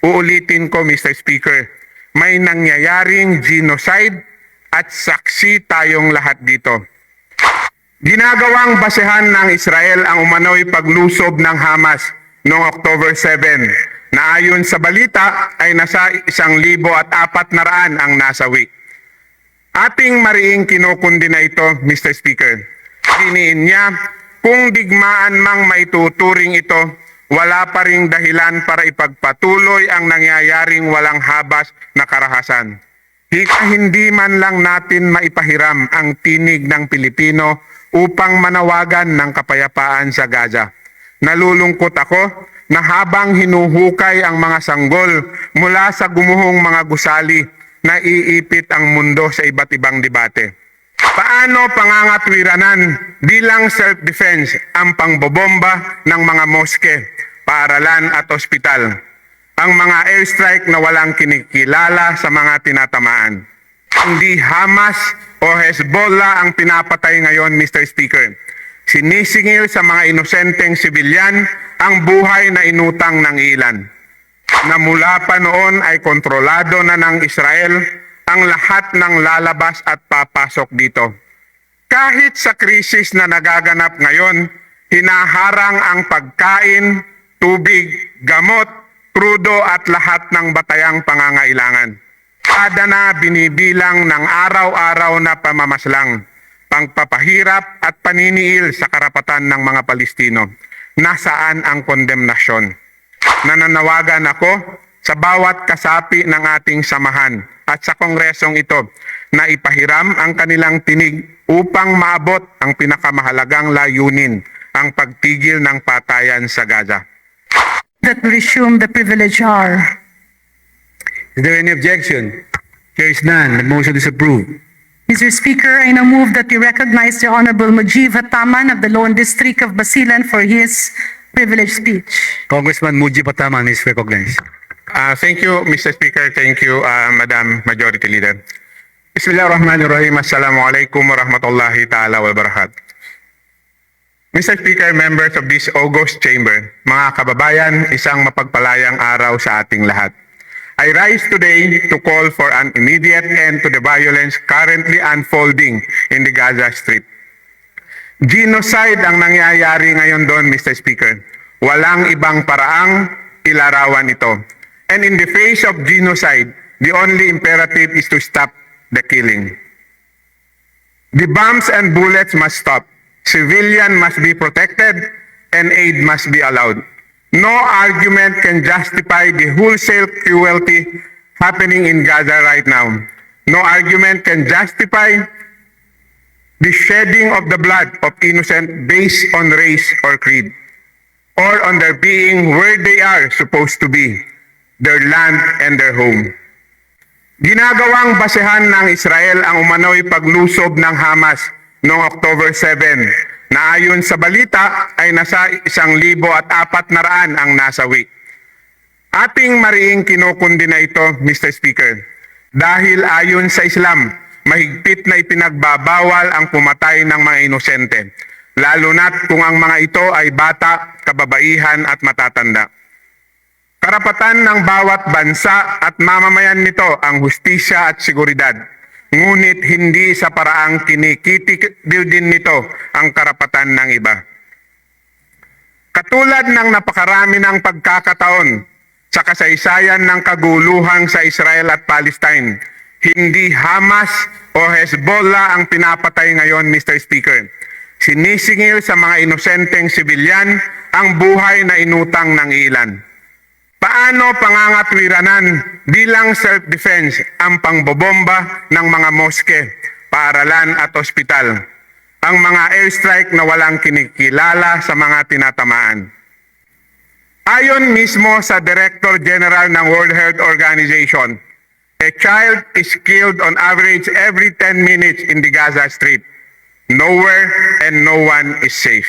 Uulitin ko, Mr. Speaker, may nangyayaring genocide at saksi tayong lahat dito. Ginagawang basehan ng Israel ang umano'y paglusob ng Hamas noong October 7 na ayon sa balita ay nasa isang libo at apat na raan ang nasawi. Ating mariing kinukundi na ito, Mr. Speaker. Diniin niya, kung digmaan mang maituturing ito, wala pa ring dahilan para ipagpatuloy ang nangyayaring walang habas na karahasan. Hika hindi man lang natin maipahiram ang tinig ng Pilipino upang manawagan ng kapayapaan sa Gaza. Nalulungkot ako na habang hinuhukay ang mga sanggol mula sa gumuhong mga gusali na iipit ang mundo sa iba't ibang debate. Paano pangangatwiranan bilang self-defense ang pangbobomba ng mga moske, paaralan at ospital? Ang mga airstrike na walang kinikilala sa mga tinatamaan. Hindi Hamas o Hezbollah ang pinapatay ngayon, Mr. Speaker. Sinisingil sa mga inosenteng sibilyan ang buhay na inutang ng ilan na mula pa noon ay kontrolado na ng Israel ang lahat ng lalabas at papasok dito. Kahit sa krisis na nagaganap ngayon, hinaharang ang pagkain, tubig, gamot, krudo at lahat ng batayang pangangailangan. Kada na binibilang ng araw-araw na pamamaslang, pangpapahirap at paniniil sa karapatan ng mga Palestino. Nasaan ang kondemnasyon? nananawagan ako sa bawat kasapi ng ating samahan at sa kongresong ito na ipahiram ang kanilang tinig upang maabot ang pinakamahalagang layunin, ang pagtigil ng patayan sa Gaza. that we resume the privilege hour. Is there any objection? Here is none. The motion is approved. Mr. Speaker, I now move that we recognize the Honorable Mujib Hataman of the Lone District of Basilan for his privileged speech. Congressman Mujib Pataman is recognized. Ah, thank you, Mr. Speaker. Thank you, ah, Madam Majority Leader. Bismillahirrahmanirrahim. Assalamualaikum warahmatullahi ta'ala wabarakatuh. Mr. Speaker, members of this August Chamber, mga kababayan, isang mapagpalayang araw sa ating lahat. I rise today to call for an immediate end to the violence currently unfolding in the Gaza Strip. Genocide ang nangyayari ngayon doon, Mr. Speaker. Walang ibang paraang ilarawan ito. And in the face of genocide, the only imperative is to stop the killing. The bombs and bullets must stop. Civilian must be protected and aid must be allowed. No argument can justify the wholesale cruelty happening in Gaza right now. No argument can justify the shedding of the blood of innocent based on race or creed or on their being where they are supposed to be, their land and their home. Ginagawang basehan ng Israel ang umano'y paglusob ng Hamas noong October 7 na ayon sa balita ay nasa isang libo at apat na raan ang nasawi. Ating mariing kinukundi na ito, Mr. Speaker, dahil ayon sa Islam, mahigpit na ipinagbabawal ang pumatay ng mga inosente, lalo na't kung ang mga ito ay bata, kababaihan at matatanda. Karapatan ng bawat bansa at mamamayan nito ang hustisya at seguridad. Ngunit hindi sa paraang kinikitik din nito ang karapatan ng iba. Katulad ng napakarami ng pagkakataon sa kasaysayan ng kaguluhan sa Israel at Palestine, hindi Hamas o Hezbollah ang pinapatay ngayon, Mr. Speaker. Sinisingil sa mga inosenteng sibilyan ang buhay na inutang ng ilan. Paano pangangatwiranan bilang self-defense ang pangbobomba ng mga moske, paaralan at ospital? Ang mga airstrike na walang kinikilala sa mga tinatamaan. Ayon mismo sa Director General ng World Health Organization, a child is killed on average every 10 minutes in the Gaza Strip. Nowhere and no one is safe.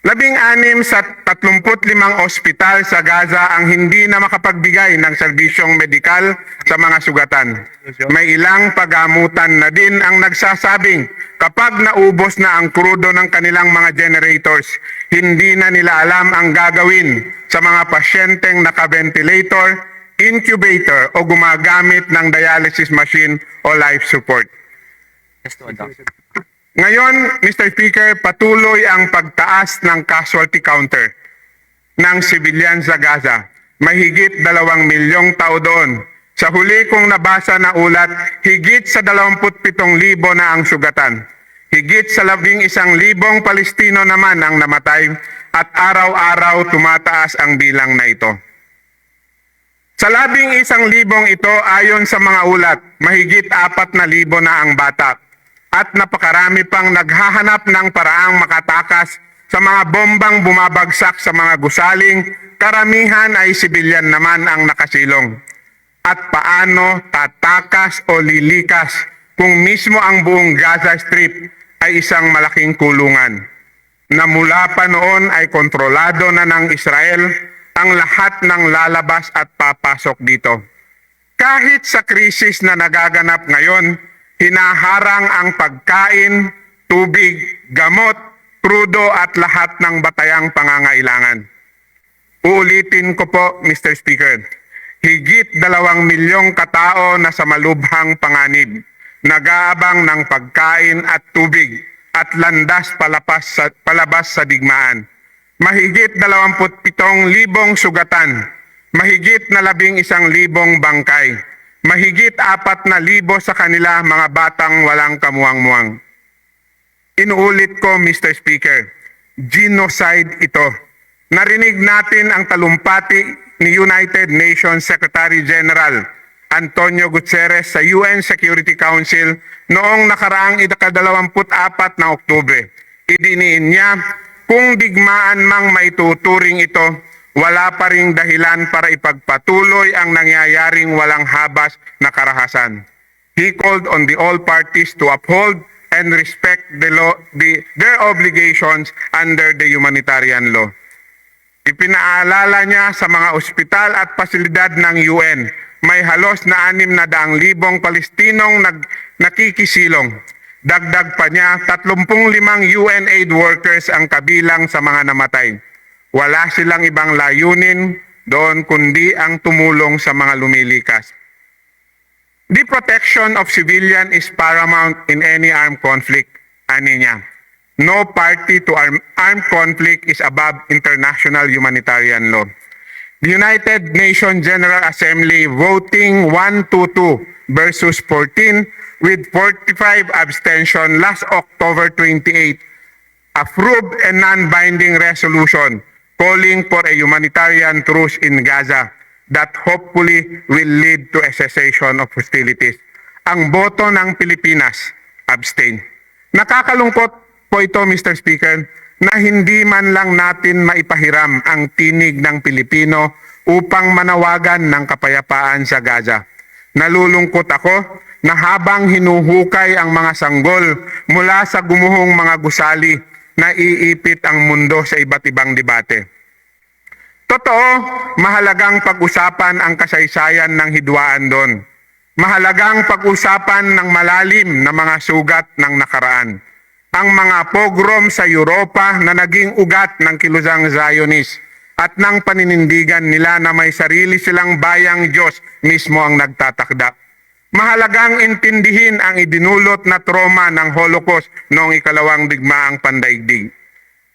Labing-anim sa 35 ospital sa Gaza ang hindi na makapagbigay ng serbisyong medikal sa mga sugatan. May ilang pagamutan na din ang nagsasabing kapag naubos na ang krudo ng kanilang mga generators, hindi na nila alam ang gagawin sa mga pasyenteng naka-ventilator, incubator o gumagamit ng dialysis machine o life support. Ngayon, Mr. Speaker, patuloy ang pagtaas ng casualty counter ng sibilyan sa Gaza. Mahigit dalawang milyong tao doon. Sa huli kong nabasa na ulat, higit sa 27,000 na ang sugatan. Higit sa labing isang libong Palestino naman ang namatay at araw-araw tumataas ang bilang na ito. Sa labing isang libong ito, ayon sa mga ulat, mahigit apat na libo na ang bata at napakarami pang naghahanap ng paraang makatakas sa mga bombang bumabagsak sa mga gusaling, karamihan ay sibilyan naman ang nakasilong. At paano tatakas o lilikas kung mismo ang buong Gaza Strip ay isang malaking kulungan na mula pa noon ay kontrolado na ng Israel ang lahat ng lalabas at papasok dito. Kahit sa krisis na nagaganap ngayon, hinaharang ang pagkain, tubig, gamot, krudo at lahat ng batayang pangangailangan. Uulitin ko po, Mr. Speaker, higit dalawang milyong katao na sa malubhang panganib, nag-aabang ng pagkain at tubig at landas palapas sa, palabas sa digmaan. Mahigit 27 libong sugatan, mahigit na labing isang libong bangkay, mahigit apat na libo sa kanila mga batang walang kamuang-muang. Inuulit ko, Mr. Speaker, genocide ito. Narinig natin ang talumpati ni United Nations Secretary General Antonio Guterres sa UN Security Council noong nakaraang ikadalawamput-apat na Oktubre. Idiniin niya, kung digmaan mang maituturing ito, wala pa ring dahilan para ipagpatuloy ang nangyayaring walang habas na karahasan. He called on the all parties to uphold and respect the law, the, their obligations under the humanitarian law. Ipinaalala niya sa mga ospital at pasilidad ng UN, may halos na anim na daang libong Palestinong nag, nakikisilong. Dagdag pa niya, 35 UN aid workers ang kabilang sa mga namatay. Wala silang ibang layunin doon kundi ang tumulong sa mga lumilikas. The protection of civilian is paramount in any armed conflict, ani niya. No party to arm, armed conflict is above international humanitarian law. The United Nations General Assembly voting 122 versus 14 with 45 abstention last October 28 approved a non-binding resolution calling for a humanitarian truce in Gaza that hopefully will lead to a cessation of hostilities. Ang boto ng Pilipinas, abstain. Nakakalungkot po ito, Mr. Speaker, na hindi man lang natin maipahiram ang tinig ng Pilipino upang manawagan ng kapayapaan sa Gaza. Nalulungkot ako na habang hinuhukay ang mga sanggol mula sa gumuhong mga gusali, naiipit ang mundo sa iba't ibang debate. Totoo, mahalagang pag-usapan ang kasaysayan ng hidwaan doon. Mahalagang pag-usapan ng malalim na mga sugat ng nakaraan. Ang mga pogrom sa Europa na naging ugat ng kilusang Zionist at ng paninindigan nila na may sarili silang bayang Diyos mismo ang nagtatakda. Mahalagang intindihin ang idinulot na trauma ng Holocaust noong ikalawang digmaang pandaigdig.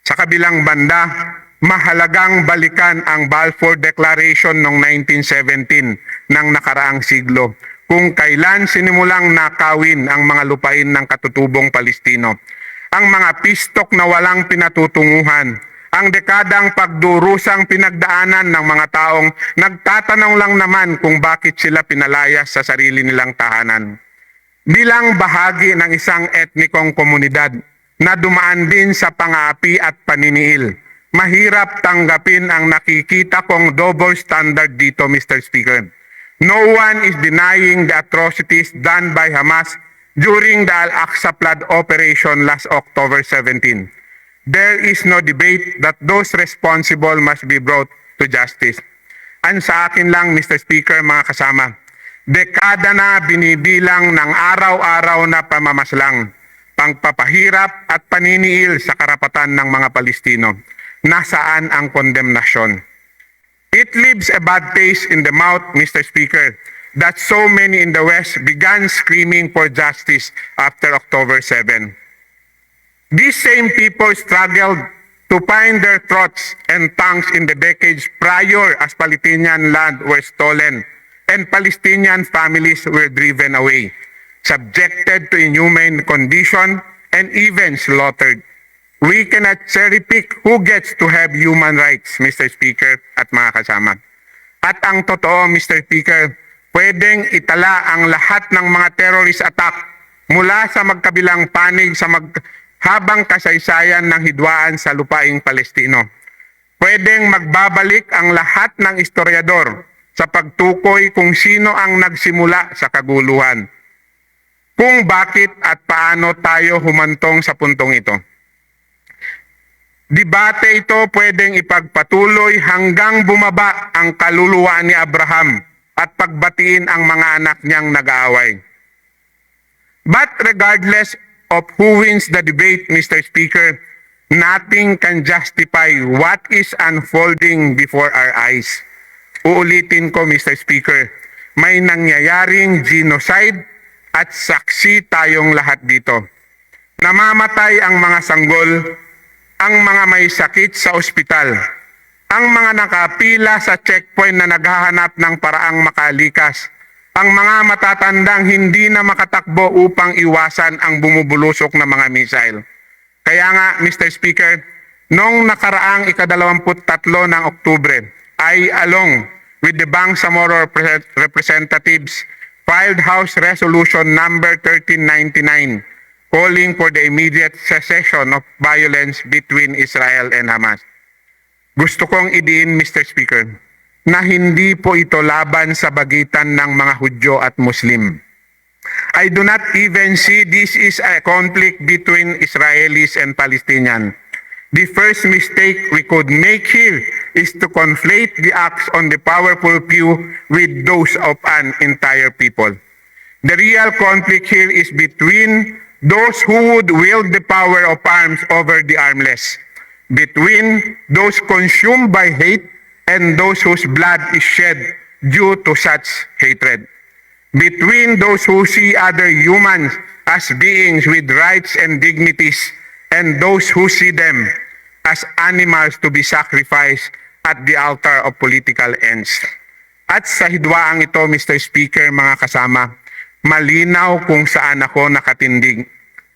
Sa kabilang banda, mahalagang balikan ang Balfour Declaration noong 1917 ng nakaraang siglo kung kailan sinimulang nakawin ang mga lupain ng katutubong Palestino. Ang mga pistok na walang pinatutunguhan, ang dekadang pagdurusang pinagdaanan ng mga taong nagtatanong lang naman kung bakit sila pinalayas sa sarili nilang tahanan bilang bahagi ng isang etnikong komunidad na dumaan din sa pangapi at paniniil. Mahirap tanggapin ang nakikita kong double standard dito, Mr. Speaker. No one is denying the atrocities done by Hamas during the Al-Aqsa flood operation last October 17. There is no debate that those responsible must be brought to justice. Ang sa akin lang, Mr. Speaker, mga kasama, dekada na binibilang ng araw-araw na pamamaslang, pangpapahirap at paniniil sa karapatan ng mga Palestino. Nasaan ang kondemnasyon? It leaves a bad taste in the mouth, Mr. Speaker, that so many in the West began screaming for justice after October 7. These same people struggled to find their throats and tongues in the decades prior as Palestinian land were stolen and Palestinian families were driven away, subjected to inhumane condition and even slaughtered. We cannot cherry pick who gets to have human rights, Mr. Speaker at mga kasama. At ang totoo, Mr. Speaker, pwedeng itala ang lahat ng mga terrorist attack mula sa magkabilang panig sa mag habang kasaysayan ng hidwaan sa lupaing Palestino. Pwedeng magbabalik ang lahat ng historiador sa pagtukoy kung sino ang nagsimula sa kaguluhan. Kung bakit at paano tayo humantong sa puntong ito. Debate ito pwedeng ipagpatuloy hanggang bumaba ang kaluluwa ni Abraham at pagbatiin ang mga anak niyang nag-aaway. But regardless of who wins the debate, Mr. Speaker, nothing can justify what is unfolding before our eyes. Uulitin ko, Mr. Speaker, may nangyayaring genocide at saksi tayong lahat dito. Namamatay ang mga sanggol, ang mga may sakit sa ospital, ang mga nakapila sa checkpoint na naghahanap ng paraang makalikas, ang mga matatandang hindi na makatakbo upang iwasan ang bumubulusok na mga missile. Kaya nga, Mr. Speaker, noong nakaraang ikadalawamput tatlo ng Oktubre, I along with the Bangsamoro Repre- representatives filed House Resolution number 1399 calling for the immediate cessation of violence between Israel and Hamas. Gusto kong idiin, Mr. Speaker, na hindi po ito laban sa bagitan ng mga Hudyo at Muslim. I do not even see this is a conflict between Israelis and Palestinians. The first mistake we could make here is to conflate the acts on the powerful few with those of an entire people. The real conflict here is between those who would wield the power of arms over the armless, between those consumed by hate and those whose blood is shed due to such hatred, between those who see other humans as beings with rights and dignities and those who see them as animals to be sacrificed at the altar of political ends. At sa hidwaang ito, Mr. Speaker, mga kasama, malinaw kung saan ako nakatindig.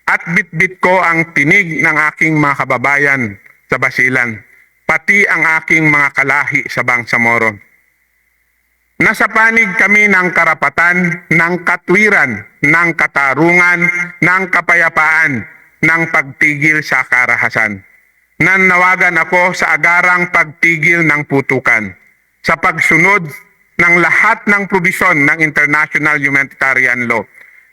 At bitbit ko ang tinig ng aking mga kababayan sa Basilan, pati ang aking mga kalahi sa Bangsamoro. Nasa panig kami ng karapatan, ng katwiran, ng katarungan, ng kapayapaan, ng pagtigil sa karahasan. Nanawagan ako sa agarang pagtigil ng putukan, sa pagsunod ng lahat ng probisyon ng international humanitarian law,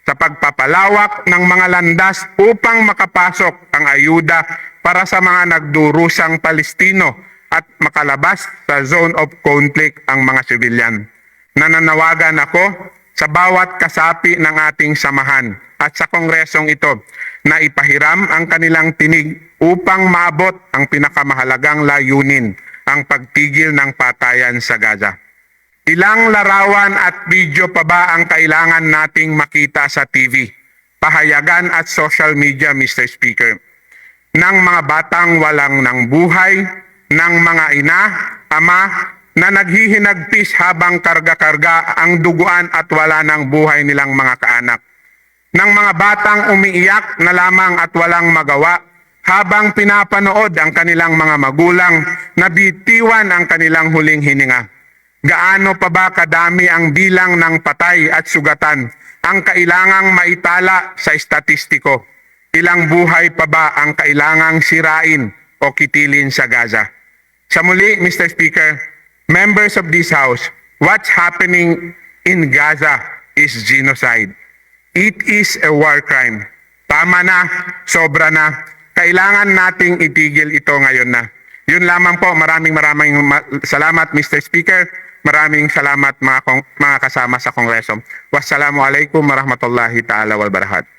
sa pagpapalawak ng mga landas upang makapasok ang ayuda para sa mga nagdurusang Palestino at makalabas sa zone of conflict ang mga sibilyan. Nananawagan ako sa bawat kasapi ng ating samahan at sa kongresong ito na ipahiram ang kanilang tinig upang maabot ang pinakamahalagang layunin, ang pagtigil ng patayan sa Gaza. Ilang larawan at video pa ba ang kailangan nating makita sa TV, pahayagan at social media, Mr. Speaker? Ng mga batang walang ng buhay, ng mga ina, ama, na naghihinagpis habang karga-karga ang duguan at wala ng buhay nilang mga kaanak. Ng mga batang umiiyak na lamang at walang magawa habang pinapanood ang kanilang mga magulang na bitiwan ang kanilang huling hininga. Gaano pa ba kadami ang bilang ng patay at sugatan ang kailangang maitala sa estatistiko? Ilang buhay pa ba ang kailangang sirain o kitilin sa Gaza? Sa muli, Mr. Speaker, members of this House, what's happening in Gaza is genocide. It is a war crime. Tama na, sobra na. Kailangan nating itigil ito ngayon na. Yun lamang po. Maraming maraming ma- salamat Mr. Speaker. Maraming salamat mga, mga kasama sa Kongreso. Wassalamualaikum warahmatullahi ta'ala wal barakat.